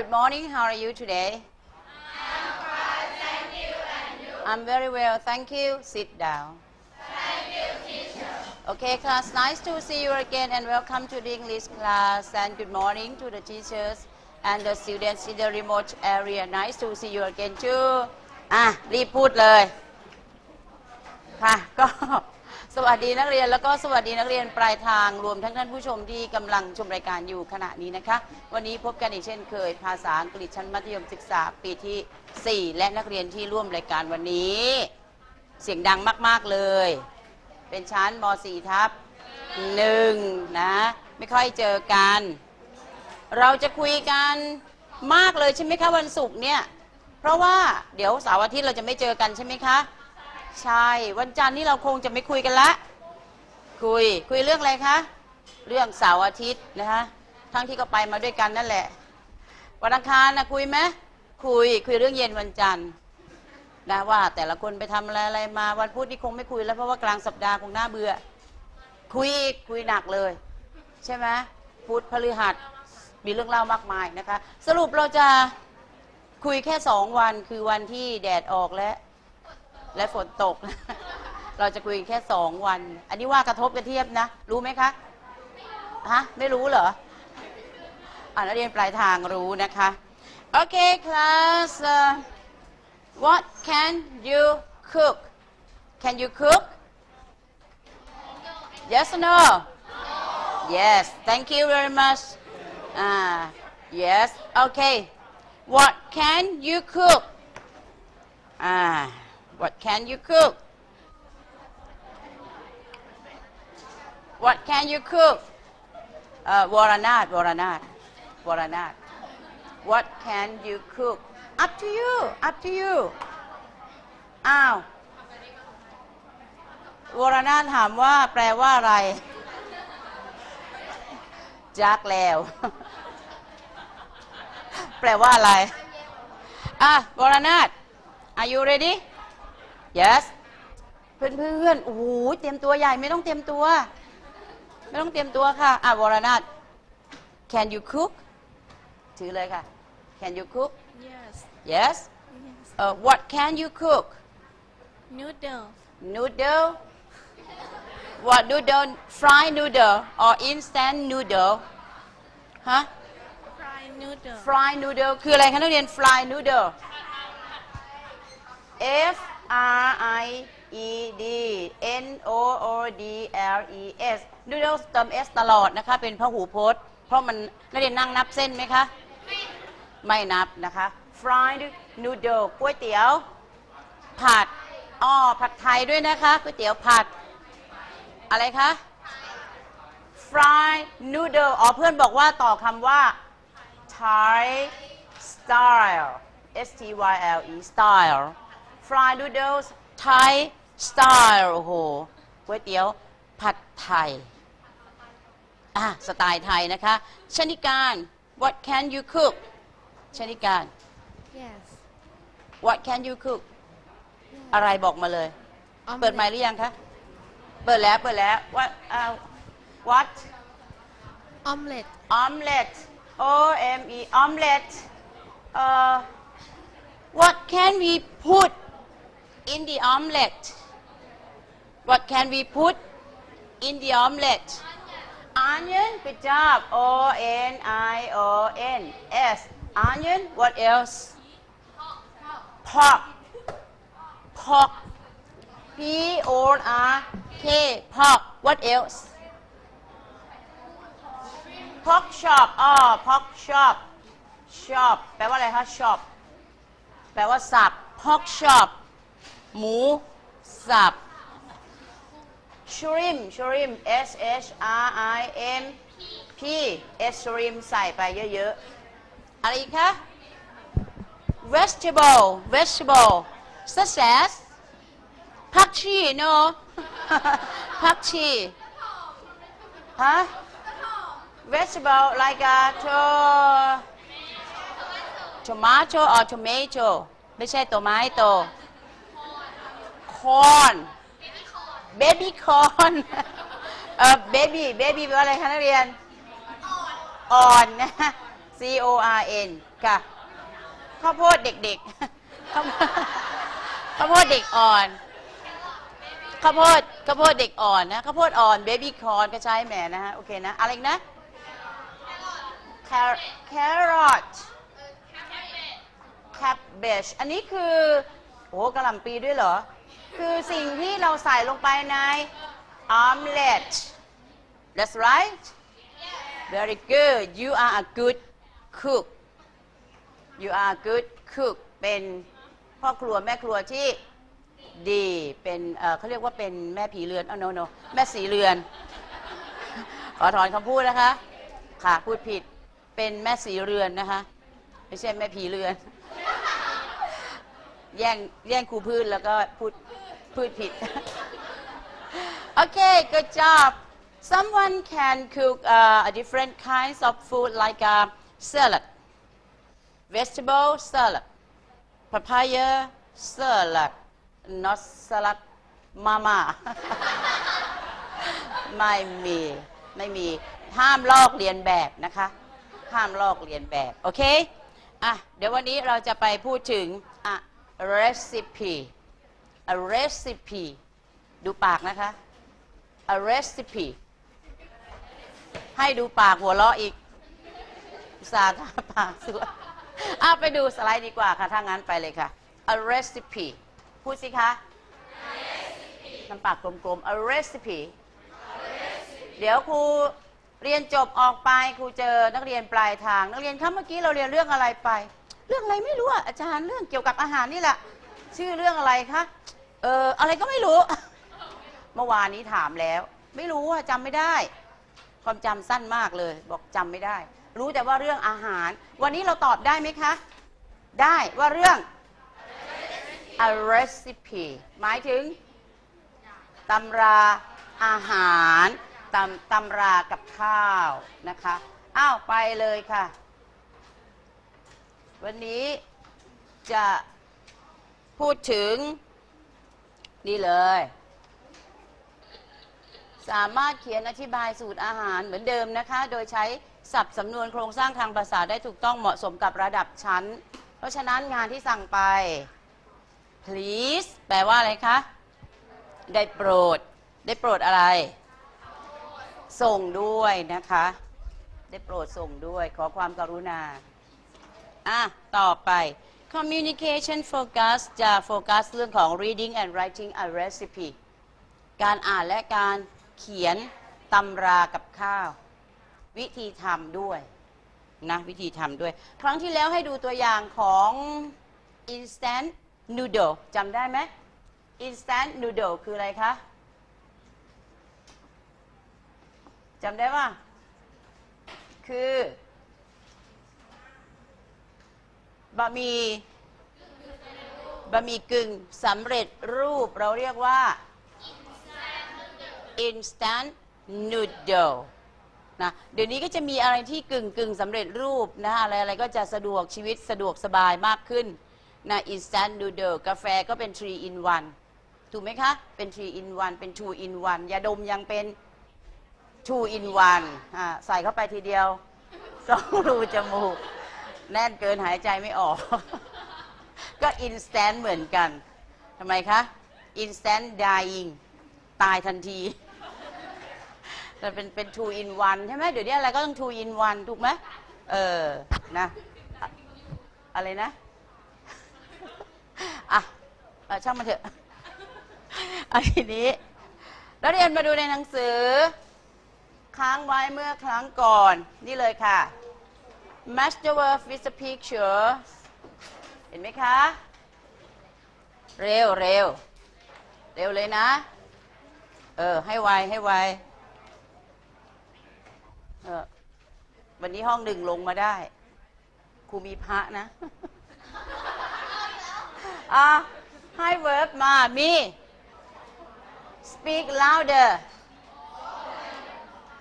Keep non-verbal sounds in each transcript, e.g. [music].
Good morning. How are you today? I'm fine, thank you. And you? I'm very well, thank you. Sit down. Thank you, teacher. Okay, class. Nice to see you again, and welcome to the English class. And good morning to the teachers and the students in the remote area. Nice to see you again too. อ่ะรีบพูดเลย ค่ะ ก็ [laughs] สวัสดีนักเรียนแล้วก็สวัสดีนักเรียนปลายทางรวมทั้งท่านผู้ชมที่กำลังชมรายการอยู่ขณะนี้นะคะ วันนี้พบกันอีกเช่นเคย ภาษาอังกฤษชั้นมัธยมศึกษาปีที่ 4 และนักเรียนที่ร่วมรายการวันนี้ เสียงดังมาก ๆ เลย เป็นชั้นม .4 ทับ1นะ ไม่ค่อยเจอกัน เราจะคุยกันมากเลยใช่ไหมคะวันศุกร์เนี่ยเพราะว่าเดี๋ยวเสาร์อาทิตย์เราจะไม่เจอกันใช่ไหมคะ ใช่ วันจันทร์นี่เราคงจะไม่คุยกันละ คุยคุยเรื่องอะไรคะ เรื่องเสาร์อาทิตย์นะคะทั้งที่ก็ไปมาด้วยกันนั่นแหละ วันอังคารนะคุยไหมคุยคุยเรื่องเย็นวันจันทร์นะว่าแต่ละคนไปทำอะไรอะไรมาวันพุธนี่คงไม่คุยแล้วเพราะว่ากลางสัปดาห์คงน่าเบื่อ คุยอีกคุยหนักเลย ใช่ไหมพุธพฤหัสมีเรื่องเล่ามากมายนะคะ สรุปเราจะคุยแค่สองวันคือวันที่แดดออกและ และฝนตก เราจะคุยแค่สองวัน อันนี้ว่ากระทบกระเทียบนะ รู้ไหมคะฮะไม่รู้เหรออ่านักเรียนปลายทางรู้นะคะ โอเค class uh, what can you cook can you cook yes or no yes thank you very much ah yes okay what can you cook ah what can you cook what can you cook เอ่อวรนาถวรนาถวรนาถ what can you cook up to you up to you อ้าววรนาถถามว่าแปลว่าอะไร จักแล้ว แปลว่าอะไร อะวรนาถ are you ready yes เพื่อนเพื่อนๆโอ้โหเตรียมตัวใหญ่ไม่ต้องเตรียมตัว ไม่ต้องเตรียมตัวค่ะอะวรนาถ can you cook ถือเลยค่ะ can you cook Yes. yes Yes. uh, what can you cook Noodle. noodle what noodle fry noodle or instant noodle ฮะ Fried noodle. fry noodle คืออะไรคะนักเรียน fry noodle F R I E D N O O D L E S noodle เติม S ตลอดนะคะ เป็นพหูพจน์ เพราะมันนักเรียนนั่งนับเส้นไหมคะ ไม่นับนะคะ fried noodle ก๋วยเตี๋ยว ผัดอ้อผัดไทยด้วยนะคะก๋วยเตี๋ยวผัด อะไรคะ fried noodle อ๋อเพื่อนบอกว่าต่อคำว่า Thai style S T Y L E style fried noodles Thai style โอ้โหก๋วยเตี๋ยวผัดไทย อะ สไตล์ไทยนะคะชนิการ what can you cook ชนิการ Yes. what can you cook อะไรบอกมาเลย เปิดไมค์หรือยังคะ เปิดแล้ว เปิดแล้ว what uh, what Omelette. omelette O M E omelette uh, what can we put in the omelette what can we put in the omelette onion good job O N I O N S onion what else pork pork P O R K pork what else pork chop อ๋อ pork chop chop แปลว่าอะไรคะ chop แปลว่าสับ pork chop หมูสับ shrimp shrimp S H R I M P S shrimp ใส่ไปเยอะๆ อะไรอีกคะ vegetable vegetable such as ผักชี no ผักชีฮะ vegetable like a to tomato or tomato ไม่ใช่ tomato corn baby corn เออ baby baby แปลว่าอะไรคะนักเรียน อ่อนนะ C O R N ค่ะข้าวโพดเด็กๆข้าวโพดข้าวโพดเด็กอ่อนข้าวโพดข้าวโพดเด็กอ่อนนะข้าวโพดอ่อนเบบี้คอนก็ใช้แหมนะฮะโอเคนะอะไรอีกนะแครอท cabbage อันนี้คือโอ้กระหล่ำปีด้วยเหรอ คือสิ่งที่เราใส่ลงไปใน omelette that's right very good you are a good cook you are a good cook เป็นพ่อครัวแม่ครัวที่ดีเป็นเอ่อเขาเรียกว่าเป็นแม่ผีเรือนอ๋อ no no แม่สีเรือน ขอถอนคำพูดนะคะ ค่ะ พูดผิดเป็นแม่สีเรือนนะคะ ไม่ใช่แม่ผีเรือน แย่งแย่งครูพืชแล้วก็พูด พูดผิดโอเค good job someone can cook uh, a different kinds of food like a salad vegetable salad papaya salad not salad mama ไม่มีไม่มีห้ามลอกเรียนแบบนะคะ ห้ามลอกเรียนแบบ โอเค อะ เดี๋ยววันนี้เราจะไปพูดถึงอะ recipe a recipe ดูปากนะคะ a recipe ให้ดูปากหัวเราะอีกอุตสาห์ทาปากสวยอะไปดูสไลด์ดีกว่าค่ะ ถ้างั้นไปเลยค่ะ a recipe พูดสิคะน้ำปากกลมๆ a recipe เดี๋ยวครูเรียนจบออกไปครูเจอนักเรียนปลายทาง นักเรียนครับเมื่อกี้เราเรียนเรื่องอะไรไป เรื่องอะไรไม่รู้อะอาจารย์เรื่องเกี่ยวกับอาหารนี่แหละ ชื่อเรื่องอะไรคะ เอออะไรก็ไม่รู้ เมื่อวานนี้ถามแล้ว ไม่รู้อะจำไม่ได้ ความจำสั้นมากเลย บอกจำไม่ได้ รู้แต่ว่าเรื่องอาหาร วันนี้เราตอบได้ไหมคะ ได้ว่าเรื่อง a recipe หมายถึงตำราอาหารตำตำรากับข้าวนะคะอ้าวไปเลยค่ะ วันนี้จะพูดถึง นี่เลย สามารถเขียนอธิบายสูตรอาหารเหมือนเดิมนะคะ โดยใช้ศัพท์สำนวนโครงสร้างทางภาษาได้ถูกต้องเหมาะสมกับระดับชั้น เพราะฉะนั้นงานที่สั่งไป please แปลว่าอะไรคะ ได้โปรด ได้โปรดอะไร ส่งด้วยนะคะ ได้โปรดส่งด้วย ขอความกรุณา อะ ต่อไป communication focus จะโฟกัสเรื่องของ reading and writing a recipe การอ่านและการเขียนตำรากับข้าว วิธีทำด้วยนะวิธีทำด้วย ครั้งที่แล้วให้ดูตัวอย่างของ instant noodle จำได้ไหม instant noodle คืออะไรคะจำได้ว่า คือ บะหมี่บะหมี่กึ่งสำเร็จรูปเราเรียกว่า instant noodle นะเดี๋ยวนี้ก็จะมีอะไรที่กึ่งกึ่งสำเร็จรูปนะอะไรอะไรก็จะสะดวกชีวิตสะดวกสบายมากขึ้นนะ instant noodle กาแฟก็เป็น3 in 1ถูกไหมคะ เป็น3 in 1เป็น2 in 1ยาดมยังเป็น2 in 1อ่าใส่เข้าไปทีเดียวสองรูจมูก แน่นเกินหายใจไม่ออก ก็ instant เหมือนกันทำไมคะ instant dying ตายทันทีแต่เป็นเป็น two in one ใช่ไหมเดี๋ยวนี้อะไรก็ต้อง two in one ถูกไหมเออ นะ อะไรนะ อะช่างมันเถอะอันนี้แล้วเรียนมาดูในหนังสือ ค้างไว้เมื่อครั้งก่อน นี่เลยค่ะ Master Word with a picture เห็นไหมคะ เร็วเร็วเร็วเลยนะ เออ ให้ไว ให้ไว เออ วันนี้ห้องหนึ่งลงมาได้ ครูมีพระนะอะให้เวิร์บมา มี speak louder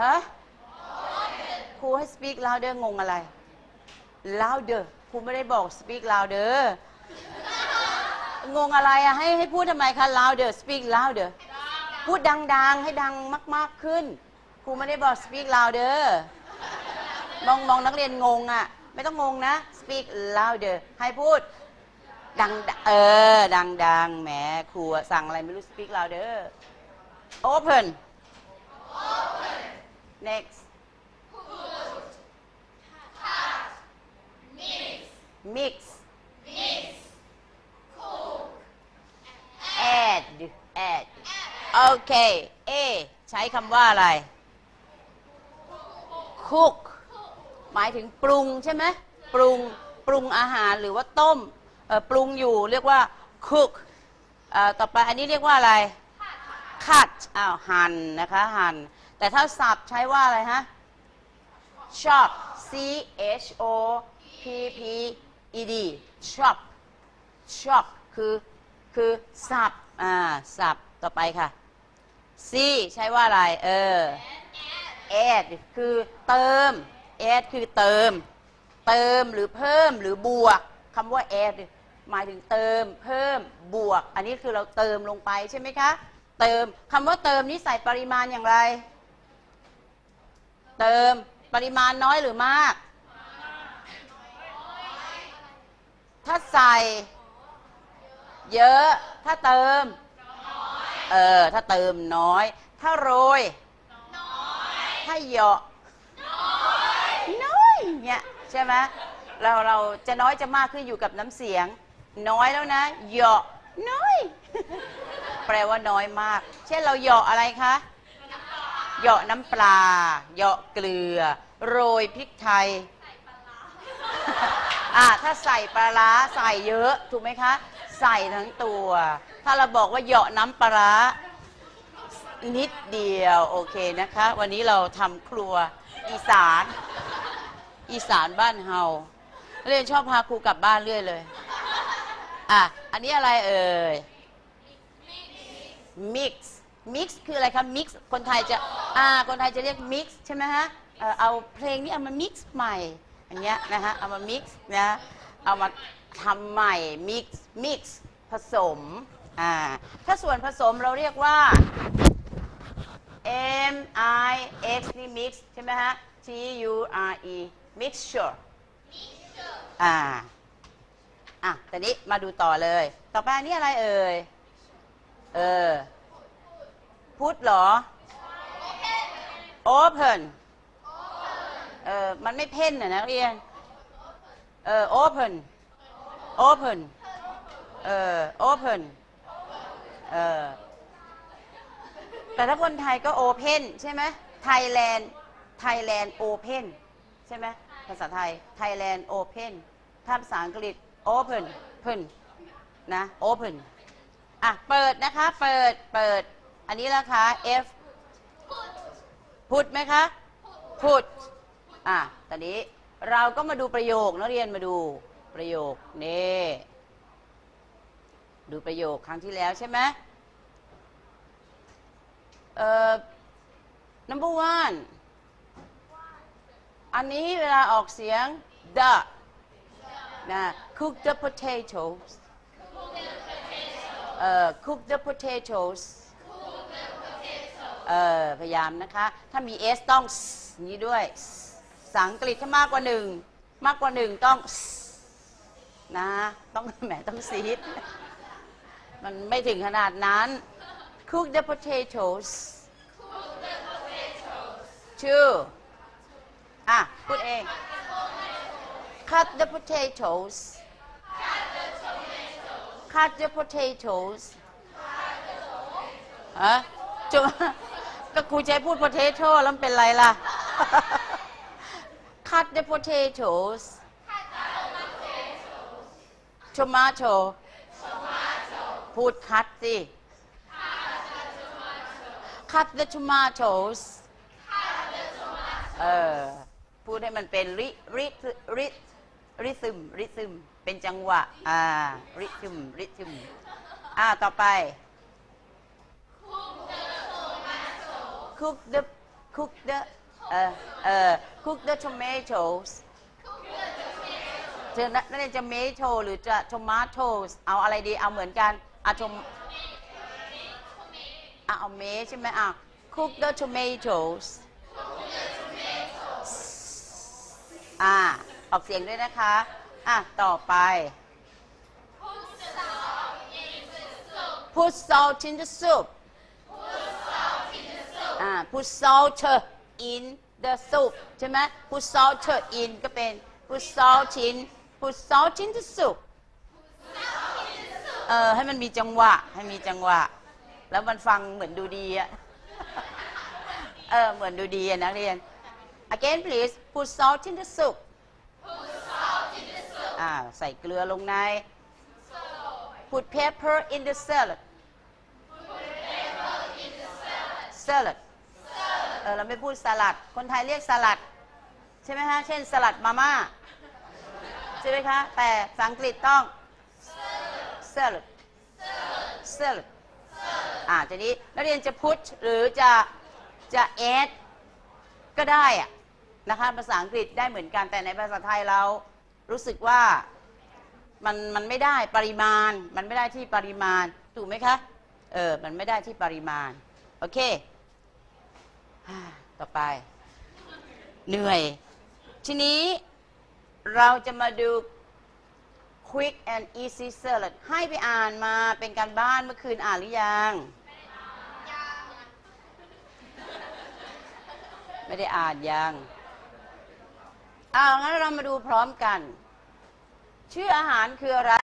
ฮะครูให้ speak louder งงอะไร louder ครูไม่ได้บอก speak louder งงอะไรอะให้ให้พูดทำไมคะ louder speak louder พูดดัง ๆ ให้ดังมาก ๆ ขึ้น ครูไม่ได้บอก speak louder มองมองนักเรียนงงอะไม่ต้องงงนะ speak louder ให้พูด ดัง เออ ดัง ๆ แหมครูสั่งอะไรไม่รู้ speak louder open next mix add add โอเค A ใช้คำว่าอะไร cook หมายถึงปรุงใช่ไหมปรุงปรุงอาหารหรือว่าต้มเอ่อปรุงอยู่เรียกว่า cook เอ่อต่อไปอันนี้เรียกว่าอะไร cut อ้าวหั่นนะคะหั่นแต่ถ้าสับใช้ว่าอะไรฮะ chop c h o p p e d chop chop คือคือสับอ่าสับต่อไปค่ะ C ใช้ว่าอะไร เออ add คือเติม add คือเติม เติมหรือเพิ่มหรือบวกคำว่า add หมายถึงเติมเพิ่มบวก อันนี้คือเราเติมลงไปใช่ไหมคะ เติมคำว่าเติมนี่ใส่ปริมาณอย่างไร เติมปริมาณน้อยหรือมาก ถ้าใส่ เยอะ ถ้าเติม เออ ถ้าเติมน้อย ถ้าโรย ถ้าเหยาะ น้อยเนี่ยใช่ไหมเราเราจะน้อยจะมากขึ้นอยู่กับน้ำเสียง น้อยแล้วนะเหยาะน้อย แปลว่าน้อยมาก เช่นเราเหยาะอะไรคะเหยาะน้ำปลาเหยาะเกลือ โรยพริกไทย อ่าถ้าใส่ปลาร้าใส่เยอะ ถูกไหมคะ ใส่ทั้งตัว ถ้าเราบอกว่าเหยาะน้ำปลาร้านิดเดียว โอเคนะคะ วันนี้เราทำครัวอีสาน อีสานบ้านเฮาเรียนชอบพาครูกลับบ้านเรื่อยเลย อะ อันนี้อะไรเอ่ย mix mix คืออะไรคะ mix คนไทยจะ อ่า คนไทยจะเรียก mix ใช่ไหมฮะเอ่อเอาเพลงนี้เอามา mix ใหม่ อย่างเงี้ยนะฮะเอามา mix นะเอามาทำใหม่ mix mix ผสมอ่าถ้าส่วนผสมเราเรียกว่า M I X นี่ mix ใช่ไหมฮะ T U R E mixture อ่าอะแต่นี้มาดูต่อเลย ต่อไปอันนี้อะไรเอ่ย เออพุทธเหรอ open เออมันไม่เพ่นนะนักเรียนเออ open open เออ open เออแต่ถ้าคนไทยก็ open ใช่ไหม Thailand Thailand open ใช่ไหมภาษาไทย Thailand open ถ้าภาษาอังกฤษ open เพิ่นนะ open อะ เปิดนะคะ เปิด เปิด อันนี้นะคะ F พุดไหมคะพุด อะตอนนี้เราก็มาดูประโยคนักเรียนมาดูประโยคนี่ดูประโยคครั้งที่แล้วใช่ไหมเอ่อ number one อันนี้เวลาออกเสียง the นะ cook the potatoes เอ่อ cook the potatoes เอ่อพยายามนะคะ ถ้ามี s ต้อง s อย่างนี้ด้วย สังกฤษถ้ามากกว่าหนึ่งมากกว่าหนึ่งต้องนะต้องแหมต้องซีดมันไม่ถึงขนาดนั้น cook the potatoes two อะพูดเอง cut the potatoes cut the potatoes ฮะจุก็ครูใช้พูด potato แล้วเป็นไรล่ะ cut the potatoes tomato พูด cut สิ cut the tomatoes เออ พูดให้มันเป็นริริริริซึมริซึม เป็นจังหวะ อ่า ริซึมริซึม อ่า ต่อไป cook the cook the เออเออ cook the tomatoes เธอนั่นจะ tomato หรือจะ tomatoes เอาอะไรดี เอาเหมือนกันอะทมอะเอาเมใช่ไหมอะ cook the tomatoes อ่า ออกเสียงด้วยนะคะ อะ ต่อไป put salt in the soup put salt in the soup อ่า put salt in the soup ใช่ไหม put salt in ก็เป็น put salt in put salt in the soup เออให้มันมีจังหวะ ให้มีจังหวะ แล้วมันฟังเหมือนดูดีอะเออเหมือนดูดีอะนักเรียน again please put salt in the soup อ่าใส่เกลือลงใน put pepper in the salad salad เออเราไม่พูดสลัด คนไทยเรียกสลัด ใช่ไหมคะเช่นสลัดมาม่าใช่ไหมคะแต่ภาษาอังกฤษต้อง salad salad อ่าทีนี้นักเรียนจะ put หรือจะจะ add ก็ได้อะนะคะภาษาอังกฤษได้เหมือนกันแต่ในภาษาไทยเรารู้สึกว่ามันมันไม่ได้ปริมาณ มันไม่ได้ที่ปริมาณ ถูกไหมคะ เออ มันไม่ได้ที่ปริมาณ โอเค ต่อไป เหนื่อย ทีนี้เราจะมาดู quick and easy salad ให้ไปอ่านมาเป็นการบ้านเมื่อคืนอ่านหรือยัง ไม่ได้อ่านยังเอางั้นเรามาดูพร้อมกัน ชื่ออาหารคืออะไร